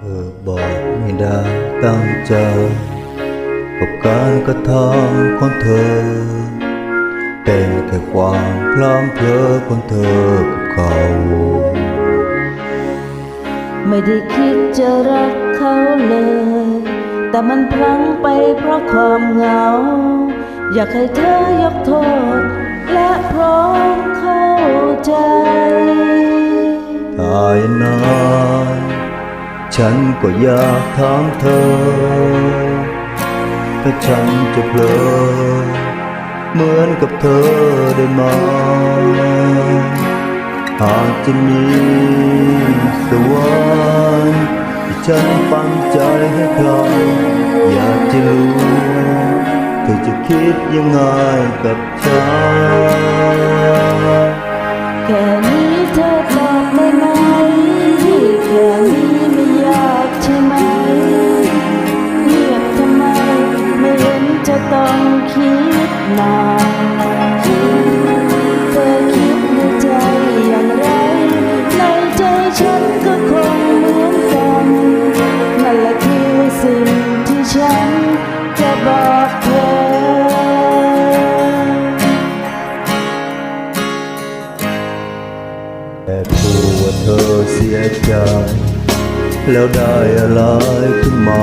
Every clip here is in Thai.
ธอย่าตั้งใจกับการกระทำของเธอ เป็นแค่ความพลามเพลอของเธอกับเขา ไม่ได้คิดจะรักเขาเลย แต่มันพลั้งไปเพราะความเหงา อยากให้เธอยกโทษ และพร้อมเข้าใจ ฉันก็อยากถามเธอ ถ้าฉันจะเผลอเหมือนกับเธอได้ไหมหากจะมีสวรรค์ที่ฉันปันใจให้ใครอยากจะรู้ เธอจะคิดยังไงกับฉัน เสียใจ แล้วได้อะไรขึ้นมา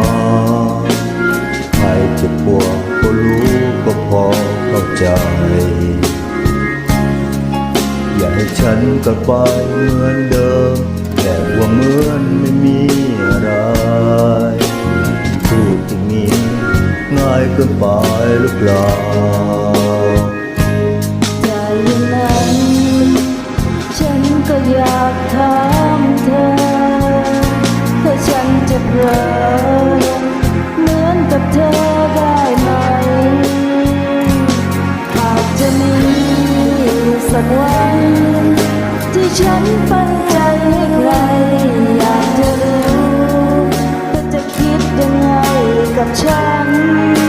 ใครจะปวดก็รู้ก็พอเข้าใจ อย่าให้ฉันกลับไปเหมือนเดิม แต่ว่าเหมือนไม่มีอะไรพูดอย่างนี้ง่ายเกินไปหรือเปล่า ฉันไปไกลไกลอยากจะรู้ว่าจะคิดยังไงกับฉัน